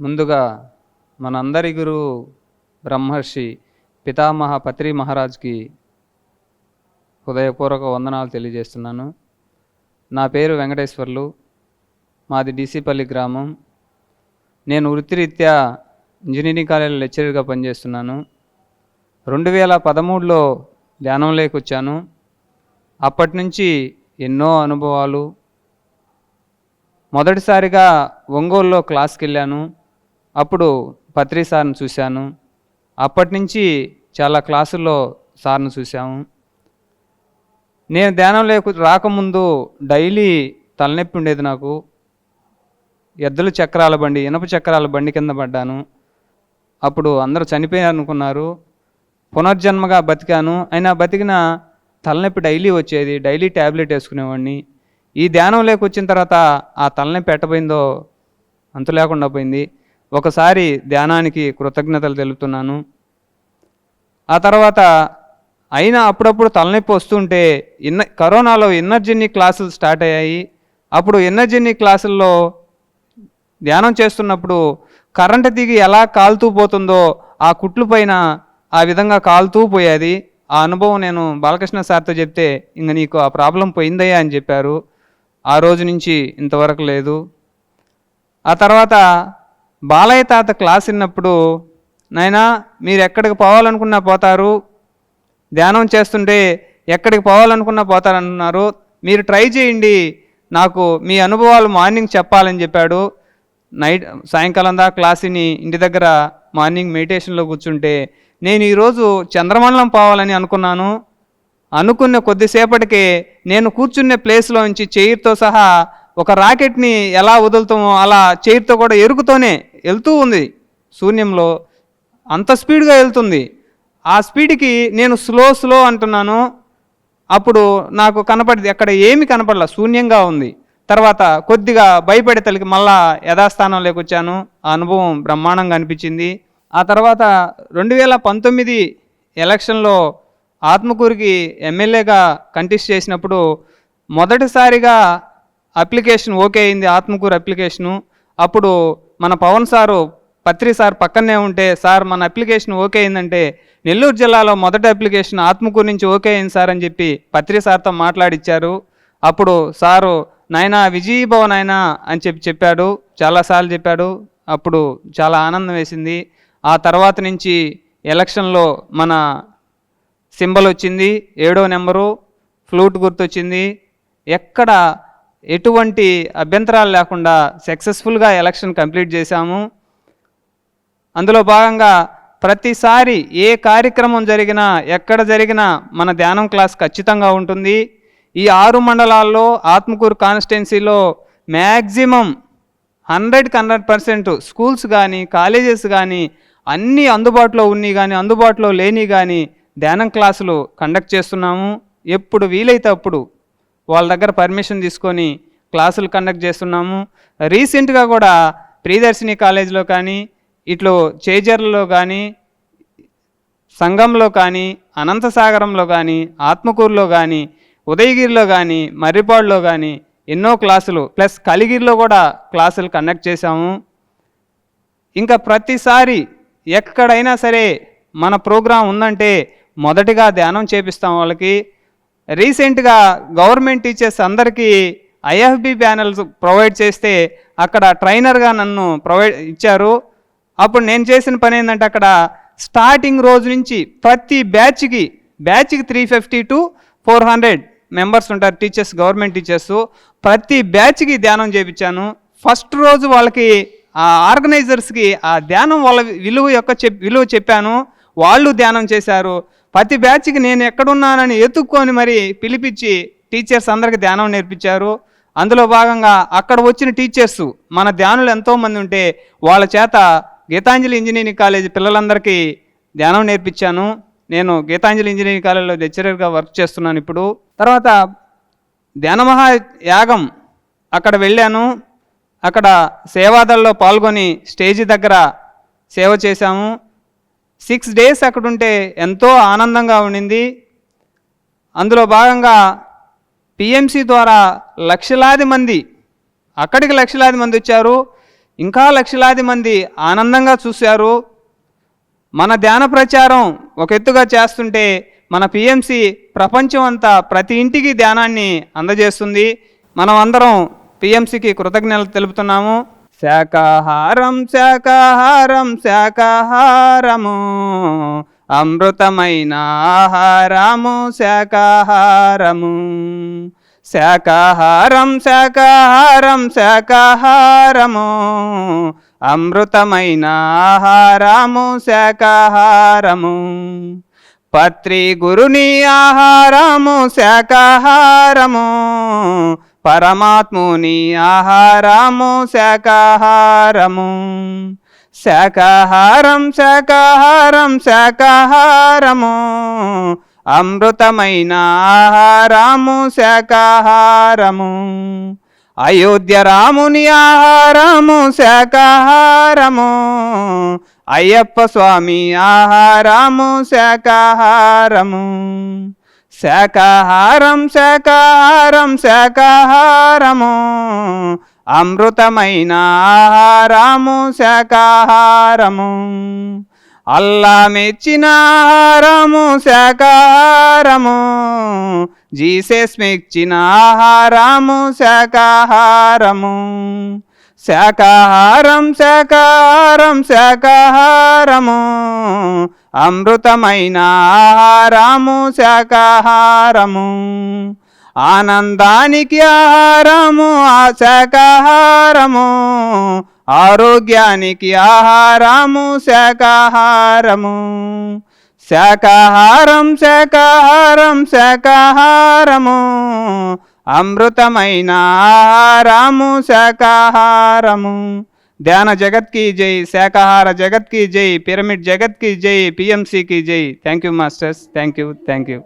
ముందుగా మనందరి గురు బ్రహ్మర్షి పితామహ పత్రి మహారాజ్కి హృదయపూర్వక వందనాలు తెలియజేస్తున్నాను. నా పేరు వెంకటేశ్వర్లు. మాది డీసీపల్లి గ్రామం. నేను వృత్తిరీత్యా ఇంజనీరింగ్ కాలేజీలో లెక్చరర్గా పనిచేస్తున్నాను. రెండు వేల పదమూడులో ధ్యానంలోకి వచ్చాను అప్పటి నుంచి ఎన్నో అనుభవాలు. మొదటిసారిగా ఒంగోలులో క్లాస్కి వెళ్ళాను అప్పుడు పత్రి సార్ని చూశాను. అప్పటి నుంచి చాలా క్లాసుల్లో సార్ని చూశాము. నేను ధ్యానం లేకు రాకముందు డైలీ తలనొప్పి ఉండేది నాకు. ఎద్దుల చక్రాల బండి ఇనప చక్రాల బండి కింద పడ్డాను. అప్పుడు అందరూ చనిపోయారు అనుకున్నారు పునర్జన్మగా బతికాను. అయినా బతికిన తలనొప్పి డైలీ వచ్చేది. డైలీ ట్యాబ్లెట్ వేసుకునేవాడిని. ఈ ధ్యానం వచ్చిన తర్వాత ఆ తలనొప్పి ఎట్టపోయిందో అంతు లేకుండా పోయింది. ఒకసారి ధ్యానానికి కృతజ్ఞతలు తెలుపుతున్నాను. ఆ తర్వాత అయినా అప్పుడప్పుడు తలనొప్పి వస్తుంటే ఇన్న కరోనాలో ఎనర్జెనిక్ క్లాసులు స్టార్ట్ అయ్యాయి. అప్పుడు ఎనర్జెనిక్ క్లాసుల్లో ధ్యానం చేస్తున్నప్పుడు కరెంటు దిగి ఎలా కాలుతూ పోతుందో ఆ కుట్లు పైన ఆ విధంగా కాలుతూ పోయేది. ఆ అనుభవం నేను బాలకృష్ణ సార్తో చెప్తే ఇంక నీకు ఆ ప్రాబ్లం పోయిందయ్యా అని చెప్పారు. ఆ రోజు నుంచి ఇంతవరకు లేదు. ఆ తర్వాత బాలయ్య తాత క్లాస్ విన్నప్పుడు నాయనా మీరు ఎక్కడికి పోవాలనుకున్నా పోతారు. ధ్యానం చేస్తుంటే ఎక్కడికి పోవాలనుకున్నా పోతారన్నారు. మీరు ట్రై చేయండి. నాకు మీ అనుభవాలు మార్నింగ్ చెప్పాలని చెప్పాడు. నైట్ సాయంకాలం దాకా క్లాసుని ఇంటి దగ్గర మార్నింగ్ మెడిటేషన్లో కూర్చుంటే నేను ఈరోజు చంద్రమండలం పోవాలని అనుకున్నాను. అనుకున్న కొద్దిసేపటికి నేను కూర్చునే ప్లేస్లో నుంచి చైర్తో సహా ఒక రాకెట్ని ఎలా వదులుతామో అలా చైర్తో కూడా ఎరుగుతూనే వెళ్తూ ఉంది. శూన్యంలో అంత స్పీడ్గా వెళ్తుంది. ఆ స్పీడ్కి నేను స్లో స్లో అంటున్నాను. అప్పుడు నాకు కనపడింది అక్కడ ఏమి కనపడలా శూన్యంగా ఉంది. తర్వాత కొద్దిగా భయపడే తల్లికి మళ్ళా యథాస్థానంలోకి వచ్చాను. ఆ అనుభవం బ్రహ్మాండంగా అనిపించింది. ఆ తర్వాత రెండు వేల పంతొమ్మిది ఎలక్షన్లో ఆత్మకూరికి ఎమ్మెల్యేగా కంటెస్ట్ చేసినప్పుడు మొదటిసారిగా అప్లికేషన్ ఓకే అయింది ఆత్మకూరు అప్లికేషను. అప్పుడు మన పవన్ సారు పత్రి సార్ పక్కనే ఉంటే సార్ మన అప్లికేషన్ ఓకే అయిందంటే నెల్లూరు జిల్లాలో మొదటి అప్లికేషన్ ఆత్మకూరు నుంచి ఓకే అయింది సార్ అని చెప్పి పత్రి సార్తో మాట్లాడిచ్చారు. అప్పుడు సారు నాయనా విజయభవ నాయనా అని చెప్పి చెప్పాడు. చాలాసార్లు చెప్పాడు. అప్పుడు చాలా ఆనందం వేసింది. ఆ తర్వాత నుంచి ఎలక్షన్లో మన సింబల్ వచ్చింది ఏడో నెంబరు ఫ్లూట్ గుర్తొచ్చింది. ఎక్కడ ఎటువంటి అభ్యంతరాలు లేకుండా సక్సెస్ఫుల్గా ఎలక్షన్ కంప్లీట్ చేశాము. అందులో భాగంగా ప్రతిసారి ఏ కార్యక్రమం జరిగినా ఎక్కడ జరిగినా మన ధ్యానం క్లాస్ ఖచ్చితంగా ఉంటుంది. ఈ ఆరు మండలాల్లో ఆత్మకూరు కాన్స్టిట్యున్సీలో మ్యాక్సిమం హండ్రెడ్కి హండ్రెడ్ పర్సెంట్ స్కూల్స్ కానీ కాలేజెస్ కానీ అన్నీ అందుబాటులో ఉన్నాయి కానీ అందుబాటులో లేని కానీ ధ్యానం క్లాసులు కండక్ట్ చేస్తున్నాము. ఎప్పుడు వీలైతే అప్పుడు వాళ్ళ దగ్గర పర్మిషన్ తీసుకొని క్లాసులు కండక్ట్ చేస్తున్నాము. రీసెంట్గా కూడా ప్రియదర్శిని కాలేజీలో కానీ ఇట్లు చేజర్లలో కానీ సంఘంలో కానీ అనంతసాగరంలో కానీ ఆత్మకూరులో కానీ ఉదయగిరిలో కానీ మర్రిపాడులో కానీ ఎన్నో క్లాసులు ప్లస్ కలిగిరిలో కూడా క్లాసులు కండక్ట్ చేశాము. ఇంకా ప్రతిసారి ఎక్కడైనా సరే మన ప్రోగ్రాం ఉందంటే మొదటిగా ధ్యానం చేపిస్తాం వాళ్ళకి. రీసెంట్గా గవర్నమెంట్ టీచర్స్ అందరికీ ఐఎఫ్బి ప్యానల్స్ ప్రొవైడ్ చేస్తే అక్కడ ట్రైనర్గా నన్ను ప్రొవైడ్ ఇచ్చారు. అప్పుడు నేను చేసిన పని ఏంటంటే అక్కడ స్టార్టింగ్ రోజు నుంచి ప్రతి బ్యాచ్కి బ్యాచ్కి three fifty to four hundred members ఉంటారు టీచర్స్ గవర్నమెంట్ టీచర్స్. ప్రతి బ్యాచ్కి ధ్యానం చేయించాను. ఫస్ట్ రోజు వాళ్ళకి ఆ ఆర్గనైజర్స్కి ఆ ధ్యానం వాళ్ళ విలువ యొక్క చెప్ విలువ చెప్పాను. వాళ్ళు ధ్యానం చేశారు. ప్రతి బ్యాచ్కి నేను ఎక్కడున్నానని ఎత్తుక్కొని మరి పిలిపించి టీచర్స్ అందరికి ధ్యానం నేర్పించారు. అందులో భాగంగా అక్కడ వచ్చిన టీచర్స్ మన ధ్యానులు ఎంతోమంది ఉంటే వాళ్ళ చేత గీతాంజలి ఇంజనీరింగ్ కాలేజీ పిల్లలందరికీ ధ్యానం నేర్పించాను. నేను గీతాంజలి ఇంజనీరింగ్ కాలేజీలో లెక్చరర్గా వర్క్ చేస్తున్నాను ఇప్పుడు. తర్వాత ధ్యానమహా యాగం అక్కడ వెళ్ళాను. అక్కడ సేవాదల్లో పాల్గొని స్టేజి దగ్గర సేవ చేశాము. సిక్స్ డేస్ అక్కడ ఉంటే ఎంతో ఆనందంగా ఉండింది. అందులో భాగంగా పిఎంసి ద్వారా లక్షలాది మంది అక్కడికి లక్షలాది మంది వచ్చారు. ఇంకా లక్షలాది మంది ఆనందంగా చూశారు. మన ధ్యాన ప్రచారం ఒక ఎత్తుగా చేస్తుంటే మన పిఎంసి ప్రపంచం అంతా ప్రతి ఇంటికి ధ్యానాన్ని అందజేస్తుంది. మనం అందరం పిఎంసికి కృతజ్ఞతలు తెలుపుతున్నాము. శాకాహారం శాకాహారం శాకాహారము. అమృతమైన ఆహారము శాకాహారము. శాకాహారం శాకాహారం శాకాహారము. అమృతమైన ఆహారము శాకాహారము. పత్రి గురుని ఆహారము శాకాహారము. పరమాత్ముని ఆహారము శాకాహారము. శాకాహారం శాకాహారం శాకాహారము. అమృతమైన ఆహారము శాకాహారము. అయోధ్య రాముని ఆహారము శాకాహారము. అయ్యప్ప స్వామి ఆహారము శాకాహారము. శాకాహారం శాకాహారం శాకాహారము. అమృతమైన ఆహారము శాకాహారము. అల్లా మెచ్చిన ఆహారము శాకాహారము. జీసస్ మెచ్చిన ఆహారము శాకాహారము. శాకాహారం శాకాహారం శాకాహారము. అమృతమైన ఆహారము శాకాహారము. ఆనందానికి ఆహారము ఆ శాకాహారము ఆరోగ్యానికి ఆహారము శాకాహారము. శాకాహారం శాకాహారం శాకాహారము. అమృతమైన ఆహారము శాకాహారము. ध्यान जगत की जय, शाकाहार जगत की जय, पिरामिड जगत की जय, पीएमसी की जय। Thank you masters thank you thank you